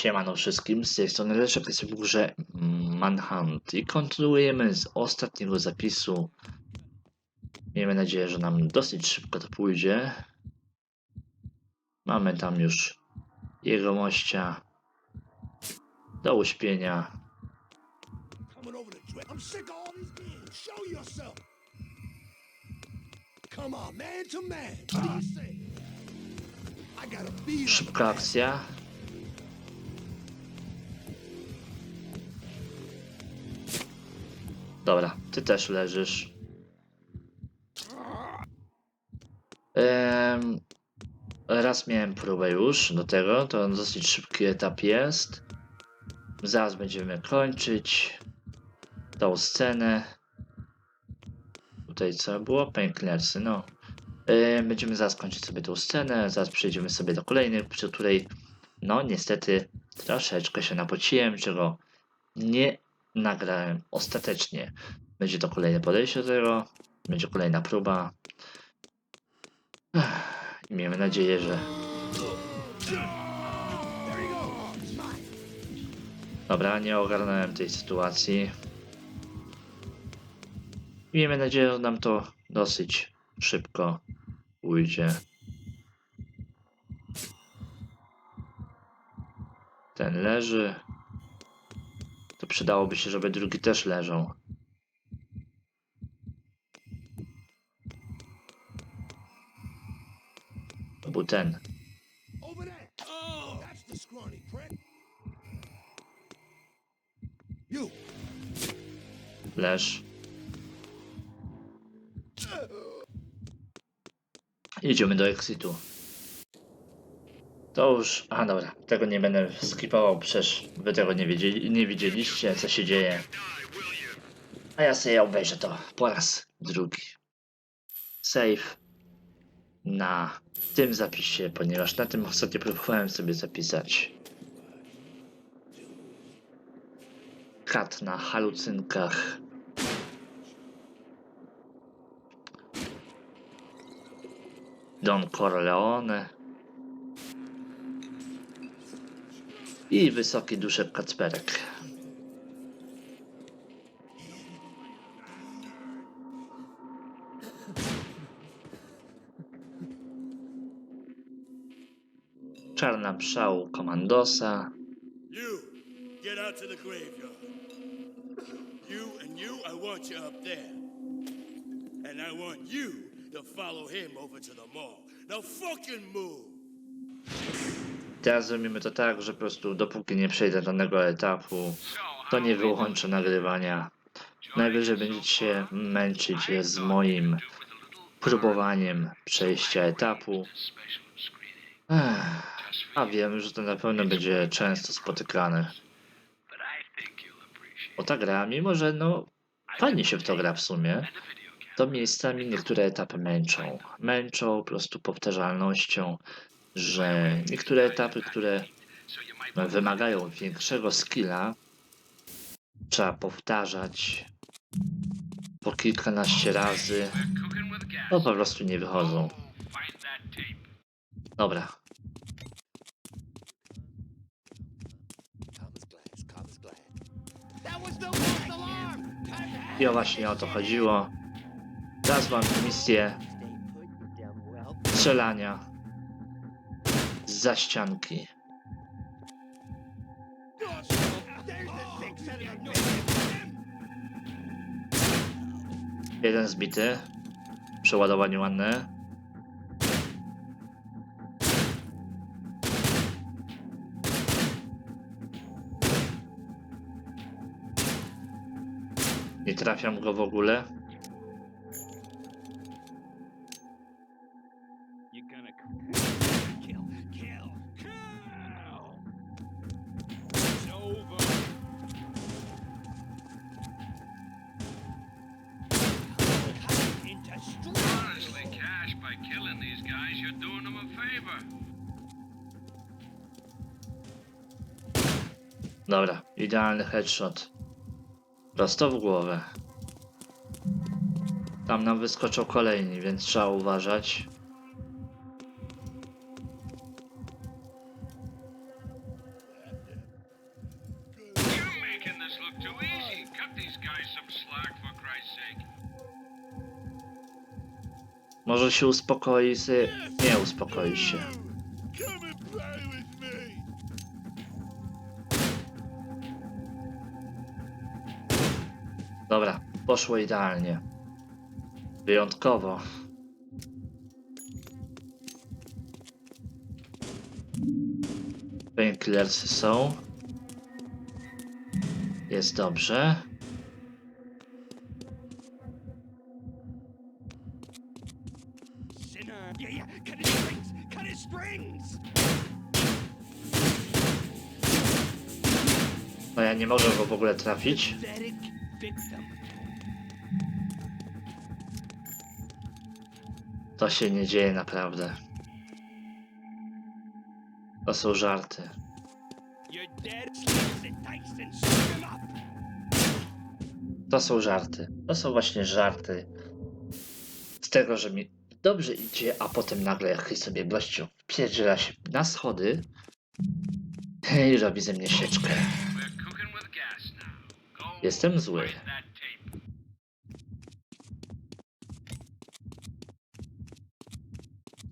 Siemano wszystkim, z tej strony Leszek, jesteśmy w grze Manhunt i kontynuujemy z ostatniego zapisu. Miejmy nadzieję, że nam dosyć szybko to pójdzie. Mamy tam już jegomościa do uśpienia. Coming over Dobra, ty też leżysz. Em, raz miałem próbę już do tego, to dosyć szybki etap jest. Zaraz będziemy kończyć tą scenę. Tutaj co było? Painkillersy, no. Em, Będziemy zaraz kończyć sobie tą scenę, zaraz przejdziemy sobie do kolejnych, przy której no niestety troszeczkę się napociłem, czego nie nagrałem ostatecznie. Będzie to kolejne podejście do tego, będzie kolejna próba. I miejmy nadzieję, że. Dobra, nie ogarnąłem tej sytuacji. Miejmy nadzieję, że nam to dosyć szybko ujdzie. Ten leży. Przydałoby się, żeby drugi też leżał. To był ten. Leż. Idziemy do exitu. To już. A dobra, tego nie będę skipował, przecież wy tego nie, wiedzieli, nie widzieliście, co się dzieje. A ja sobie obejrzę to po raz drugi. Save na tym zapisie, ponieważ na tym ostatnio próbowałem sobie zapisać. Kat na halucynkach. Don Corleone i wysoki duszek Kacperek. Czarna pszał komandosa. You, get out to the graveyard. You and you, I want you up there. And I want you to follow him over to the mall. Now fucking move! Teraz zrobimy to tak, że po prostu dopóki nie przejdę danego etapu, to nie wyłączę nagrywania. Najwyżej będziecie się męczyć z moim próbowaniem przejścia etapu. A wiem, że to na pewno będzie często spotykane. Bo ta gra, mimo że no fajnie się w to gra w sumie, to miejscami niektóre etapy męczą. Męczą po prostu powtarzalnością, że niektóre etapy, które wymagają większego skilla, trzeba powtarzać po kilkanaście razy, no po prostu nie wychodzą. Dobra, i o właśnie o to chodziło. Teraz mam misję strzelania za ścianki. Jeden zbity. Przeładowanie ładne. Nie trafiam go w ogóle. Killing these guys, you're doing them a favor. Dobra, idealny headshot. Prosto w głowę. Tam nam wyskoczą kolejni, więc trzeba uważać. Może się uspokoi sy... Nie uspokoi się. Dobra, poszło idealnie. Wyjątkowo. Painkillersy są. Jest dobrze. No ja nie mogę go w ogóle trafić. To się nie dzieje naprawdę. To są żarty. To są żarty. To są właśnie żarty. Z tego, że mi dobrze idzie, a potem nagle jakiś sobie gościu pierdziela się na schody i robi ze mnie sieczkę. Jestem zły.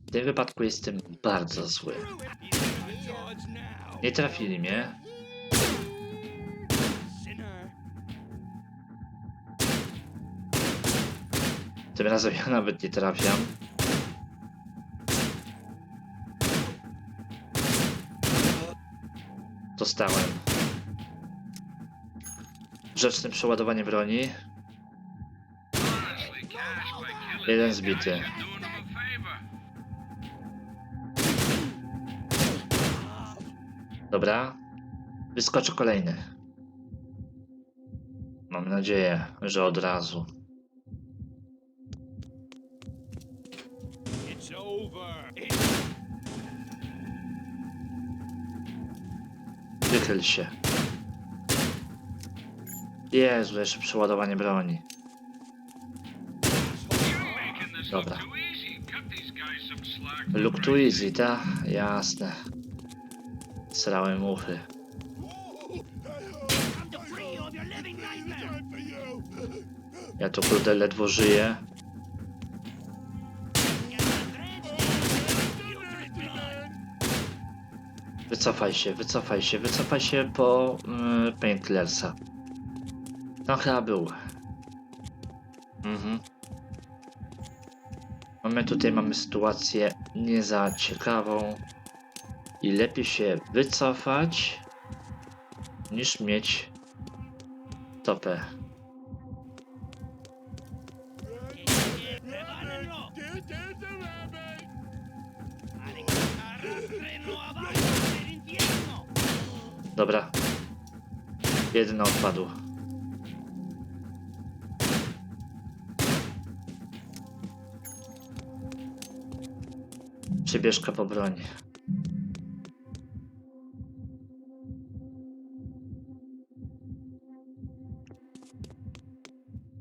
W tym wypadku jestem bardzo zły. Nie trafili mnie. Tym razem ja nawet nie trafiam. Dostałem. Grzeczne przeładowanie broni. Jeden zbity. Dobra. Wyskoczy kolejny. Mam nadzieję, że od razu. It's over. It's Wychyl się. Jezu, jeszcze przeładowanie broni. Dobra. Look too easy, ta? Jasne. Srałem uchy. come to free you of your living nightmare. Time for you. Ja tu kurde ledwo żyję. Wycofaj się, wycofaj się, wycofaj się po yy, Painkillersa. Tam chyba był. Mhm. Mamy tutaj mamy sytuację nie za ciekawą i lepiej się wycofać niż mieć topę. Dobra. Jeden odpadł. Przybieżka po broń.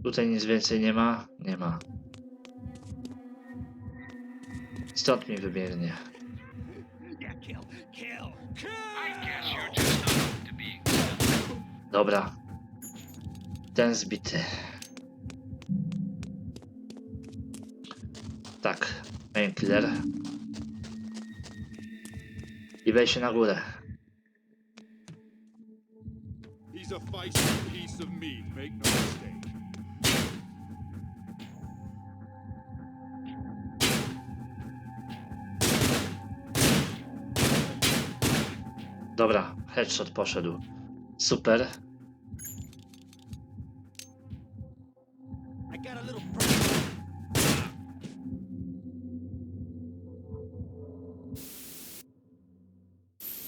Tutaj nic więcej nie ma? Nie ma. Stąd mi wybiegnie. Dobra. Ten zbity. Tak. Painkiller. I się na górę. He's a feisty piece of meat, make no mistake. Dobra, headshot poszedł. Super.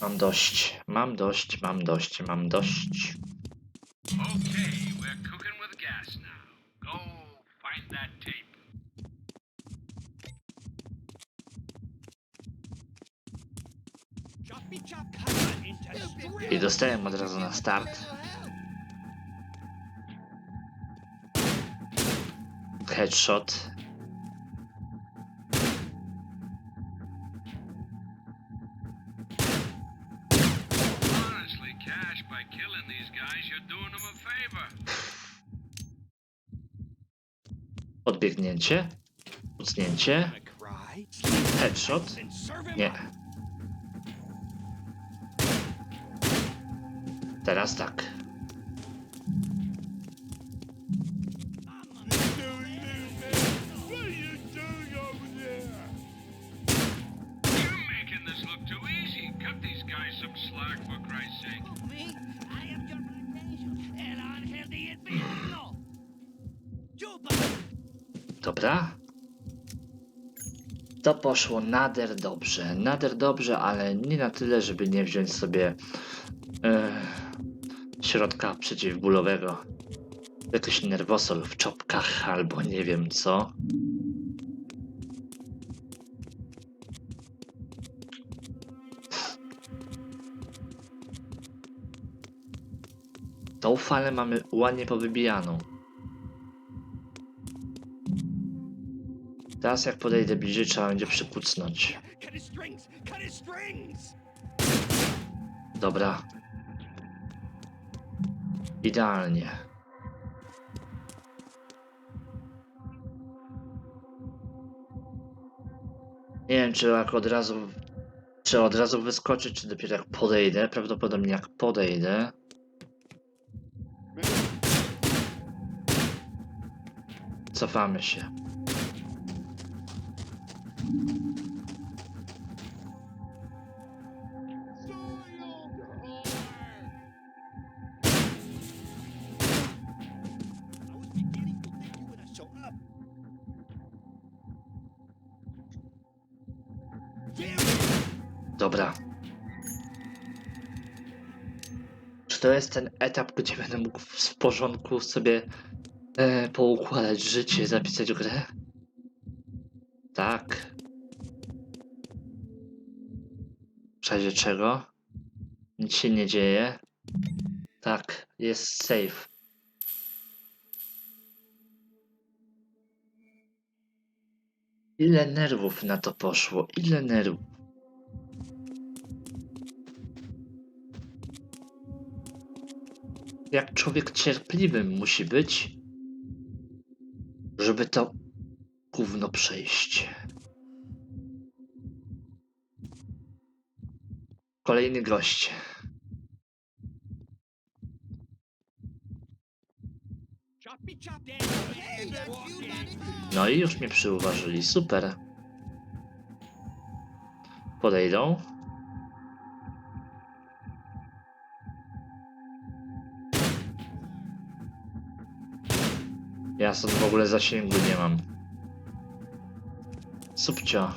Mam dość. Mam dość, mam dość, mam dość. I dostałem od razu na start. Headshot. Honestly, Cash, by by infierno. Chupa. Dobra. To poszło nader dobrze. Nader dobrze, ale nie na tyle, żeby nie wziąć sobie środka przeciwbólowego. Jakiś nerwosol w czopkach albo nie wiem co. Tą falę mamy ładnie powybijaną. Teraz jak podejdę bliżej, trzeba będzie przykucnąć. Dobra. Idealnie. Nie wiem, czy jak od razu. Czy od razu wyskoczyć, czy dopiero jak podejdę. Prawdopodobnie jak podejdę. Cofamy się. To jest ten etap, gdzie będę mógł w porządku sobie e, poukładać życie, zapisać grę? Tak. W razie czego? Nic się nie dzieje. Tak, jest safe. Ile nerwów na to poszło? Ile nerwów? Jak człowiek cierpliwym musi być, żeby to gówno przejść. Kolejny gość. No i już mnie przyuważyli. Super. Podejdą. Ja stąd w ogóle zasięgu nie mam. Subcio.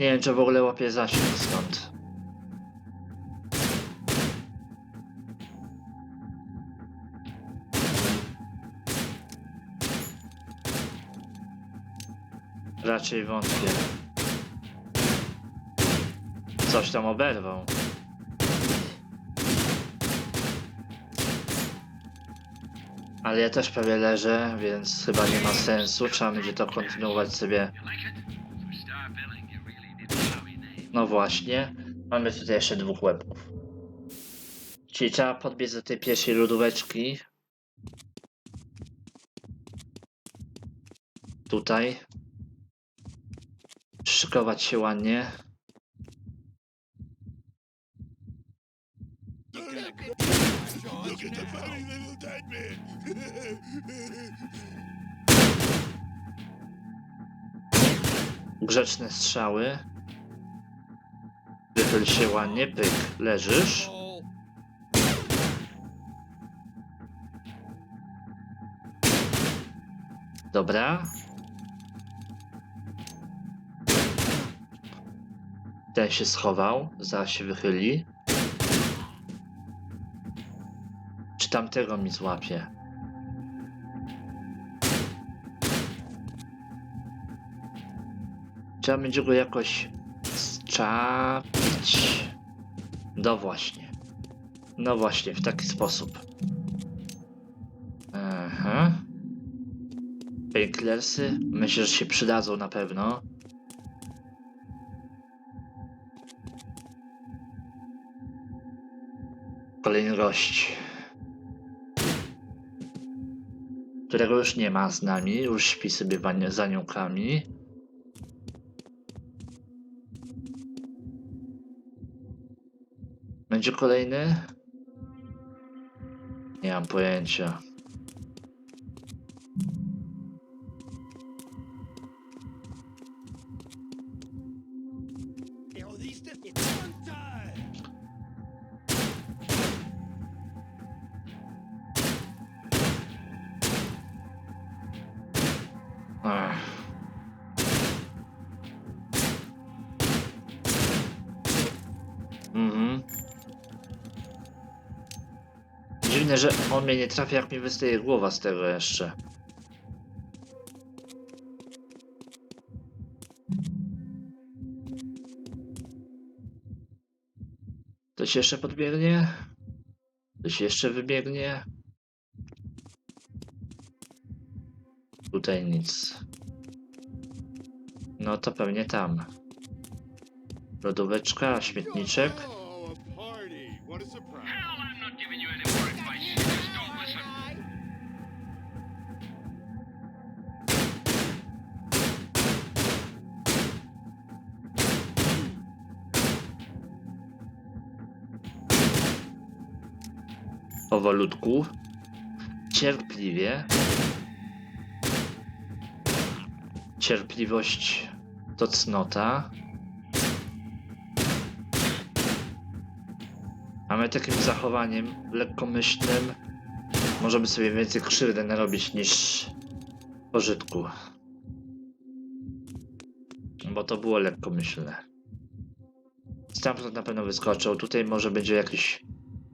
Nie wiem, czy w ogóle łapię zasięg stąd. Raczej wątpię. Coś tam oberwał. Ale ja też prawie leżę, więc chyba nie ma sensu. Trzeba będzie to kontynuować sobie właśnie, mamy tutaj jeszcze dwóch łebków. Czyli trzeba podbiec do tej pierwszej lodóweczki. Tutaj. Szykować się ładnie. Grzeczne strzały. Wychyl się ładnie, pyk, leżysz. Dobra. Ten się schował, zaraz się wychyli. Czy tamtego mi złapie? Trzeba będzie go jakoś zczapić. No właśnie. No właśnie, w taki sposób. Aha. Painkillersy? Myślę, że się przydadzą na pewno. Kolejny gość. Którego już nie ma z nami, już śpi sobie za niunkami. Będzie kolejny? Nie mam pojęcia. Ech. Dziwne, że on mnie nie trafia, jak mi wystaje głowa z tego jeszcze. Ktoś jeszcze podbiegnie? Ktoś jeszcze wybiegnie? Tutaj nic. No to pewnie tam. Lodóweczka, śmietniczek. Powolutku. Cierpliwie. Cierpliwość to cnota. A my takim zachowaniem lekkomyślnym możemy sobie więcej krzywdy narobić niż pożytku. Bo to było lekkomyślne. Stamtąd na pewno wyskoczył. Tutaj może będzie jakiś...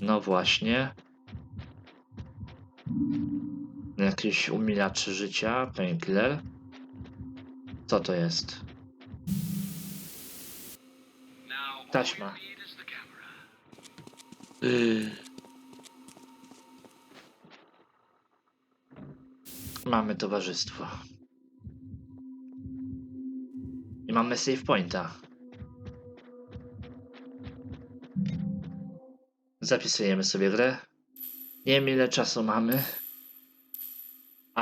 No właśnie. Jakiś umilacz życia, painkiller. Co to jest? Taśma. camera. Mamy towarzystwo. I mamy save pointa. Zapisujemy sobie grę. Nie wiem ile czasu mamy.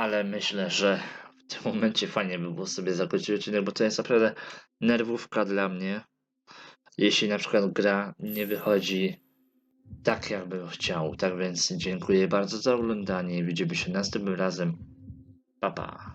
Ale myślę, że w tym momencie fajnie by było sobie zakończyć odcinek, bo to jest naprawdę nerwówka dla mnie. Jeśli na przykład gra nie wychodzi tak, jakbym chciał. Tak więc dziękuję bardzo za oglądanie widzimy się następnym razem. Pa, pa.